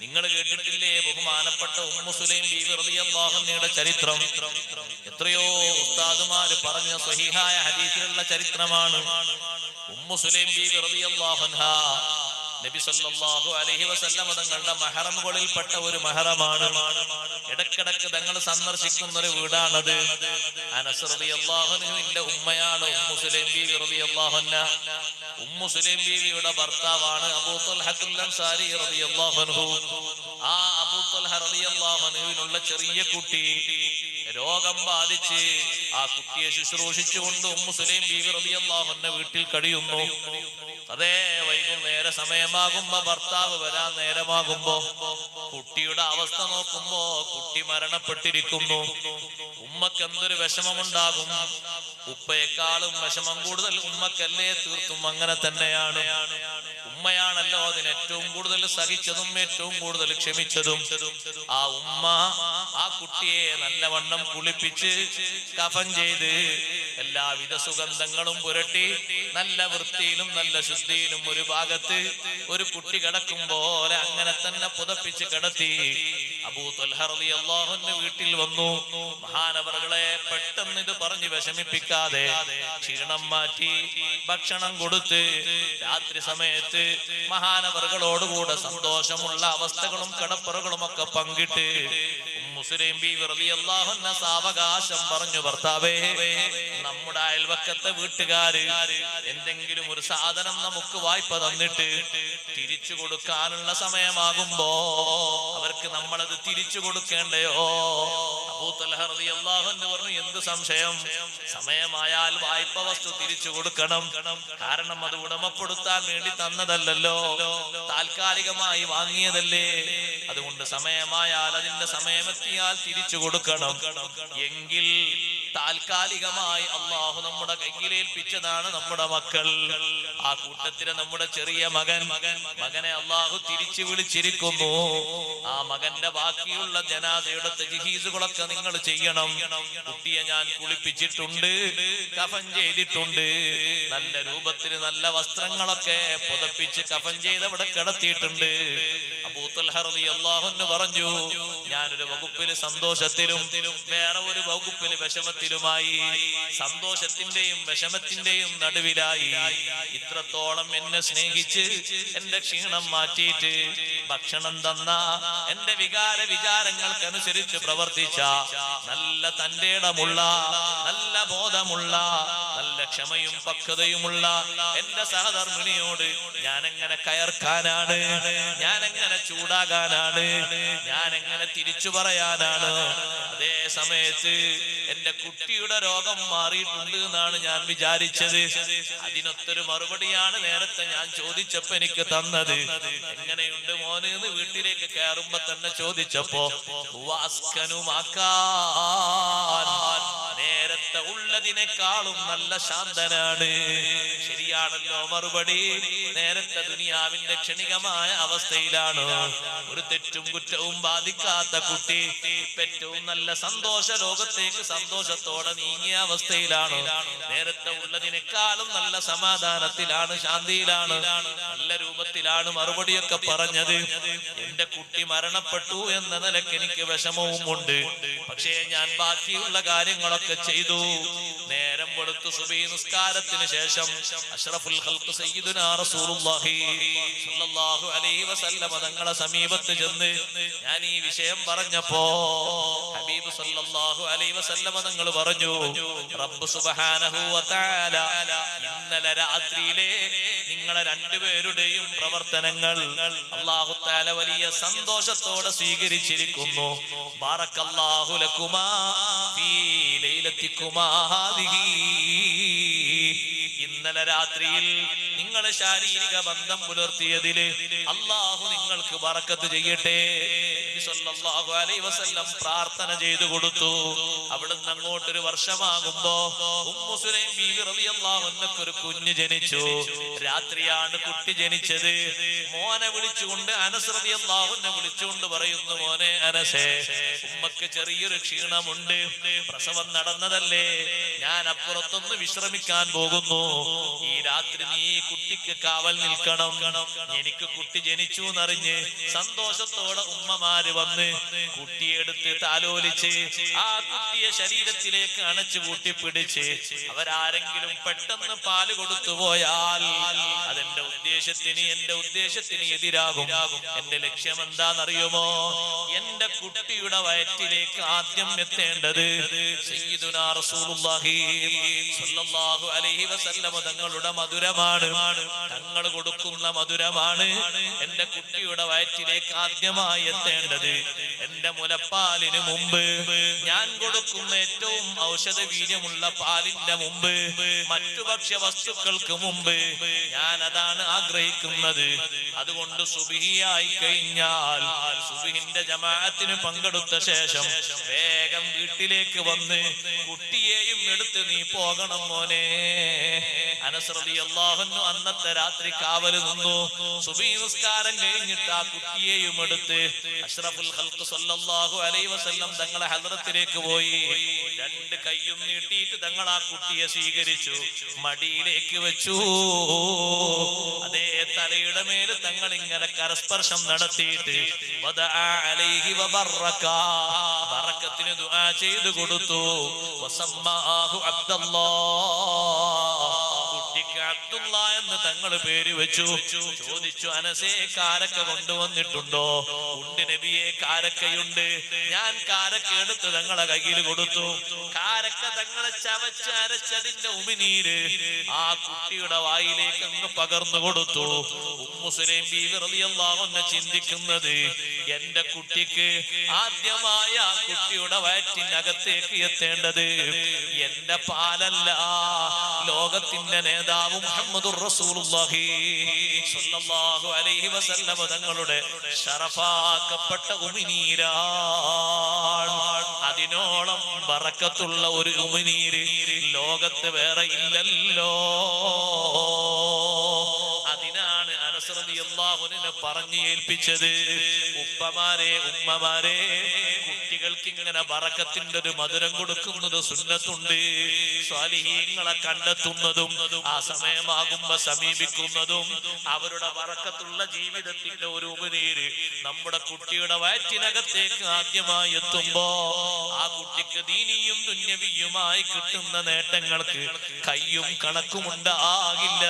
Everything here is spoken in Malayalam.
നിങ്ങൾ കേട്ടിട്ടില്ലേ ബഹുമാനപ്പെട്ട ഉമ്മു സുലൈം ബീവി റളിയല്ലാഹു അൻഹയുടെ ചരിത്രം? എത്രയോ ഉസ്താദുമാര് പറഞ്ഞ സ്വഹീഹായ ഹദീസിലുള്ള ചരിത്രമാണ്. ഉമ്മുസുലൈം ബീവി റളിയല്ലാഹു അൻഹാ നബി സല്ലല്ലാഹു അലൈഹി വസല്ലം തങ്ങളുടെ മഹറമുകളിൽപ്പെട്ട ഒരു മഹറമാണ്. ഇടക്കിടക്ക് തങ്ങൾ സന്ദർശിക്കുന്ന ഒരു വീടാണത്. അനസ് റളിയല്ലാഹു അൻഹുവിന്റെ ഉമ്മയാണ് ഉമ്മു സുലൈം ബീവി റളിയല്ലാഹു അൻഹ. ഉമ്മു സുലൈം ബീവിയുടെ ഭർത്താവാണ് അബൂ അൻസാരി റളിയല്ലാഹു അൻഹു. ആ അബൂ ത്വൽഹ റളിയല്ലാഹു അൻഹുവിനുള്ള ചെറിയ കുട്ടി രോഗം ബാധിച്ച് ആ കുട്ടിയെ ശുശ്രൂഷിച്ചുകൊണ്ട് ഉമ്മു സുലൈം ബീവി റളിയല്ലാഹു അൻഹ വീട്ടിൽ കഴിയുന്നു അതേ വൈകുന്നേര സമയമാകുമ്പോ ഭർത്താവ് വരാൻ നേരമാകുമ്പോ കുട്ടിയുടെ അവസ്ഥ നോക്കുമ്പോ കുട്ടി മരണപ്പെട്ടിരിക്കുന്നു. ഉമ്മക്ക് എന്തൊരു വിഷമമുണ്ടാകും. ഉപ്പയെക്കാളും വിഷമം കൂടുതൽ ഉമ്മക്കല്ലേ തീർത്തും അങ്ങനെ തന്നെയാണ്. ഉമ്മയാണല്ലോ അതിന് ഏറ്റവും കൂടുതൽ സഹിച്ചതും ഏറ്റവും കൂടുതൽ ക്ഷമിച്ചതും. ആ ഉമ്മ ആ കുട്ടിയെ നല്ലവണ്ണം കുളിപ്പിച്ച് കഫൻ ചെയ്ത് എല്ലാവിധ സുഗന്ധങ്ങളും പുരട്ടി നല്ല വൃത്തിയിലും നല്ല ശുദ്ധിയിലും ഒരു ഭാഗത്ത് ഒരു കുട്ടി കിടക്കും പോലെ അങ്ങനെ തന്നെ പുതപ്പിച്ച് കിടത്തി. അബൂ തൊൽഹർലി വീട്ടിൽ വന്നു. മഹാനവറുകളെ പെട്ടെന്ന് ഇത് പറഞ്ഞ് വിഷമിപ്പിക്കാതെ ക്ഷീണം മാറ്റി ഭക്ഷണം കൊടുത്ത് രാത്രി സമയത്ത് മഹാനവറുകളോടുകൂടെ സന്തോഷമുള്ള അവസ്ഥകളും കടപ്പറുകളും ഒക്കെ പങ്കിട്ട് മുസ്ലിം ബി വെറുതെ അള്ളാഹുന്ന സാവകാശം പറഞ്ഞു ഭർത്താവേ നമ്മുടെ അയൽവക്കത്തെ വീട്ടുകാര് എന്തെങ്കിലും ഒരു സാധനം നമുക്ക് വായ്പ തന്നിട്ട് തിരിച്ചു കൊടുക്കാനുള്ള സമയമാകുമ്പോ അവർക്ക് നമ്മളത് തിരിച്ചു കൊടുക്കേണ്ടയോ? എന്ത് സംശയം? സമയമായാൽ വായ്പ വസ്തു തിരിച്ചു കൊടുക്കണം. കാരണം അത് ഉടമപ്പെടുത്താൻ വേണ്ടി തന്നതല്ലല്ലോ. താൽക്കാലികമായി വാങ്ങിയതല്ലേ. അതുകൊണ്ട് സമയമായാൽ അതിന്റെ സമയമെത്തിയാൽ തിരിച്ചു കൊടുക്കണം. എങ്കിൽ താൽക്കാലികമായി അള്ളാഹു നമ്മുടെ കയ്യിലേൽപ്പിച്ചതാണ് നമ്മുടെ മക്കൾ. ആ കൂട്ടത്തിലെ നമ്മുടെ ചെറിയ മകൻ മകനെ അള്ളാഹു തിരിച്ചു വിളിച്ചിരിക്കുന്നു. ആ മകന്റെ ബാക്കിയുള്ള ജനാദയുടെ തജ്ഹീസുകളൊക്കെ നിങ്ങൾ ചെയ്യണം. കുട്ടിയെ ഞാൻ കുളിപ്പിച്ചിട്ടുണ്ട് കഫൻ ചെയ്തിട്ടുണ്ട്. നല്ല രൂപത്തിൽ നല്ല വസ്ത്രങ്ങളൊക്കെ പുതപ്പിച്ച് കഫൻ ചെയ്ത് അവിടെ കിടത്തിയിട്ടുണ്ട് അള്ളാഹുന്ന് പറഞ്ഞു ഞാനൊരു വകുപ്പിൽ സന്തോഷത്തിലും വേറെ ഒരു വകുപ്പിൽ വിഷമത്തിലുമായി സന്തോഷത്തിന്റെയും വിഷമത്തിന്റെയും നടുവിലായി. ഇത്രത്തോളം എന്നെ സ്നേഹിച്ച് എന്റെ ക്ഷീണം മാറ്റിയിട്ട് ഭക്ഷണം തന്ന എന്റെ വികാര വിചാരങ്ങൾക്കനുസരിച്ച് പ്രവർത്തിച്ച നല്ല തന്റെ ഇടമുള്ള നല്ല ബോധമുള്ള ക്ഷമയും പക്വതയുമുള്ള എന്റെ സഹധർമ്മിണിയോട് ഞാൻ എങ്ങനെ കയർക്കാനാണ്? ഞാൻ എങ്ങനെ ചൂടാകാനാണ്? ഞാൻ എങ്ങനെ തിരിച്ചു പറയാനാണ്? അതേ സമയത്ത് എന്റെ കുട്ടിയുടെ രോഗം മാറിയിട്ടുണ്ട് എന്നാണ് ഞാൻ വിചാരിച്ചത്. അതിനൊത്തൊരു മറുപടിയാണ് നേരത്തെ ഞാൻ ചോദിച്ചപ്പോ എനിക്ക് തന്നത്. എങ്ങനെയുണ്ട് മോന് എന്ന് വീട്ടിലേക്ക് കയറുമ്പോ തന്നെ ചോദിച്ചപ്പോ വാസ്കനുമാക്കാൻ ഉള്ളതിനേക്കാളും നല്ല ശാന്തനാണ്. ശരിയാണല്ലോ മറുപടി. നേരത്തെ ദുനിയാവിന്റെ ക്ഷണികമായ അവസ്ഥയിലാണ്. ഒരു തെറ്റും കുറ്റവും ബാധിക്കാത്ത കുട്ടി ഏറ്റവും നല്ല സന്തോഷ ലോകത്തേക്ക് സന്തോഷത്തോടെ നീങ്ങിയ അവസ്ഥയിലാണ്. നേരത്തെ ഉള്ളതിനേക്കാളും നല്ല സമാധാനത്തിലാണ് ശാന്തിയിലാണ്. നല്ല രൂപത്തിലാണ് മറുപടിയൊക്കെ പറഞ്ഞത്. എന്റെ കുട്ടി മരണപ്പെട്ടു എന്ന നിലയ്ക്ക് എനിക്ക് വിഷമവും ഉണ്ട് പക്ഷേ ഞാൻ ബാക്കിയുള്ള കാര്യങ്ങളൊക്കെ ചെയ്തു. നേരം കൊടുത്തു സുബി നിസ്കാരത്തിന് ശേഷം അഷ്റഫുൽ ഖൽഖ് സയ്യിദുനാ റസൂലുള്ളാഹി സ്വല്ലല്ലാഹു അലൈഹി വസല്ലമ തങ്ങളെ സമീപത്ത് ചെന്ന് ഞാൻ ഈ വിഷയം പറഞ്ഞപ്പോ ഹബീബ് സല്ലല്ലാഹു അലൈഹി വസല്ലമ തങ്ങൾ പറഞ്ഞു റബ്ബ് സുബ്ഹാനഹു വ തആല ഇന്നലെ രാത്രിയിലെ നിങ്ങളെ രണ്ടുപേരുടെയും പ്രവർത്തനങ്ങൾ അല്ലാഹു തആല വലിയ സന്തോഷത്തോടെ സ്വീകരിച്ചിരിക്കുന്നു. ബാറക്കല്ലാഹു ലക്കുമാ ഫീ ഇന്നലെ രാത്രിയിൽ നിങ്ങൾ ശാരീരിക ബന്ധം പുലർത്തിയതിൽ അള്ളാഹു നിങ്ങൾക്ക് വറക്കത്ത് ചെയ്യട്ടെ. വസല്ലം പ്രാർത്ഥന ചെയ്തു കൊടുത്തു. അവിടുന്ന് വർഷമാകുമ്പോ ബീവി റളിയല്ലാഹു അൻഹയ്ക്ക് ഒരു കുഞ്ഞ് ജനിച്ചു. രാത്രിയാണ് കുട്ടി ജനിച്ചത്. മോനെ വിളിച്ചുകൊണ്ട് അനസ് റളിയല്ലാഹു അൻഹു വിളിച്ചുകൊണ്ട് പറയുന്നു മോനെ അനസേ ഉമ്മക്ക് ചെറിയൊരു ക്ഷീണമുണ്ട്. പ്രസവം നടന്നതല്ലേ? ഞാൻ അപ്പുറത്തൊന്ന് വിശ്രമിക്കാൻ പോകുന്നു. ഈ രാത്രി നീ ഈ കുട്ടിക്ക് കാവൽ നിൽക്കണം. എനിക്ക് കുട്ടി ജനിച്ചു എന്നറിഞ്ഞ് സന്തോഷത്തോടെ ഉമ്മമാര് വന്ന് കുട്ടിയെടുത്ത് താലോലിച്ച് ആ കുട്ടിയെ ശരീരത്തിലേക്ക് അണച്ചു കൂട്ടി പിടിച്ച് അവരാരെങ്കിലും പെട്ടെന്ന് പാൽ കൊടുത്തു പോയാൽ അതെന്റെ ഉദ്ദേശത്തിന് എന്റെ ഉദ്ദേശത്തിന് എതിരാകും. എന്റെ ലക്ഷ്യം എന്താണെന്നറിയുമോ എന്റെ കുട്ടിയുടെ വയറ്റിലേക്ക് ആദ്യം എത്തേണ്ടത് തങ്ങളുടെ മധുരമാണ്. തങ്ങൾ കൊടുക്കുന്ന മധുരമാണ് എന്റെ കുട്ടിയുടെ വയറ്റിലേക്ക് ആദ്യമായി എത്തേണ്ടത്. എന്റെ മുലപ്പാലിന് മുമ്പ് ഞാൻ കൊടുക്കുന്ന ഏറ്റവും ഔഷധ വീര്യമുള്ള പാലിന്റെ മുമ്പ് മറ്റു ഭക്ഷ്യ വസ്തുക്കൾക്ക് മുമ്പ് ഞാൻ അതാണ് ആഗ്രഹിക്കുന്നത്. അതുകൊണ്ട് സുബിഹിയായി കഴിഞ്ഞാൽ സുബിഹിന്റെ ജമാഅത്തിന് പങ്കെടുത്ത ശേഷം വേഗം വീട്ടിലേക്ക് വന്ന് കുട്ടിയെയും എടുത്ത് നീ പോകണം മോനെ. അനസ്രതി അള്ളാഹുന്നു അന്നത്തെ രാത്രി കാവൽ നിന്നു. സുബി നിസ്കാരം കഴിഞ്ഞിട്ട് ആ കുട്ടിയെയും എടുത്ത് അഷ്റഫുൽ ഹൽക്ക് സല്ലല്ലാഹു അലൈഹി വസല്ലം തങ്ങളെ ഹദ്റത്തിലേക്ക് പോയി. രണ്ട് കൈയും നീട്ടിയിട്ട് തങ്ങൾ ആ കുട്ടിയെ സ്വീകരിച്ചു. മടിയിലേക്ക് വെച്ചു. അതേ തലയുടെ മേൽ തങ്ങൾ ഇങ്ങനെ കരസ്പർശം നടത്തിയിട്ട് ചെയ്തു കൊടുത്തു. വസമ്മാഹു കുട്ടിക്ക് അബ്ദുള്ള എന്ന് തങ്ങൾ പേര് വെച്ചു. ചോദിച്ചു അനസേ കാരക്ക കൊണ്ടുവന്നിട്ടുണ്ടോ? ഉണ്ട് നബിയെ കാരക്കയുണ്ട്. ഞാൻ കാരക്ക എടുത്ത് തങ്ങളെ കയ്യിൽ കൊടുത്തു. കാരക്ക തങ്ങളെ ചവച്ച് അരച്ചതിന്റെ ഉമിനീര് ആ കുട്ടിയുടെ വായിലേക്ക് അങ്ങ് പകർന്നു കൊടുത്തു. ഉമ്മുസുലൈം ബീവി റളിയല്ലാഹു അൻഹ ചിന്തിക്കുന്നത് എന്റെ കുട്ടിക്ക് ആദ്യമായ കുട്ടിയുടെ വയറ്റിനകത്തേക്ക് എത്തേണ്ടത് എന്റെ പാലല്ല. ലോകത്തിന്റെ നേതാവും അലൈഹി വസല്ലമ തങ്ങളുടെ ഷറഫാക്കപ്പെട്ട അതിനോളം ബറക്കത്തുള്ള ഒരു ഉമിനീര് ലോകത്ത് വേറെ ഇല്ലല്ലോ. അനസ്രതി പറഞ്ഞു ഏൽപ്പിച്ചത്. ഉപ്പമാരെ ഉമ്മമാരെ കുട്ടികൾക്ക് ഇങ്ങനെ വറക്കത്തിന്റെ ഒരു മധുരം കൊടുക്കുന്നത് സുന്നത്തുണ്ട്. സ്വാലിഹീങ്ങളെ കണ്ടെത്തുന്നതും ആ സമയമാകുമ്പോ സമീപിക്കുന്നതും അവരുടെ വറക്കത്തുള്ള ജീവിതത്തിന്റെ ഒരു ഉപനീര് നമ്മുടെ കുട്ടിയുടെ വയറ്റിനകത്തേക്ക് ആദ്യമായി എത്തുമ്പോ ആ കുട്ടിക്ക് ദീനിയും തുന്യവിയുമായി കിട്ടുന്ന നേട്ടങ്ങൾക്ക് കയ്യും കണക്കുമുണ്ടാകില്ല.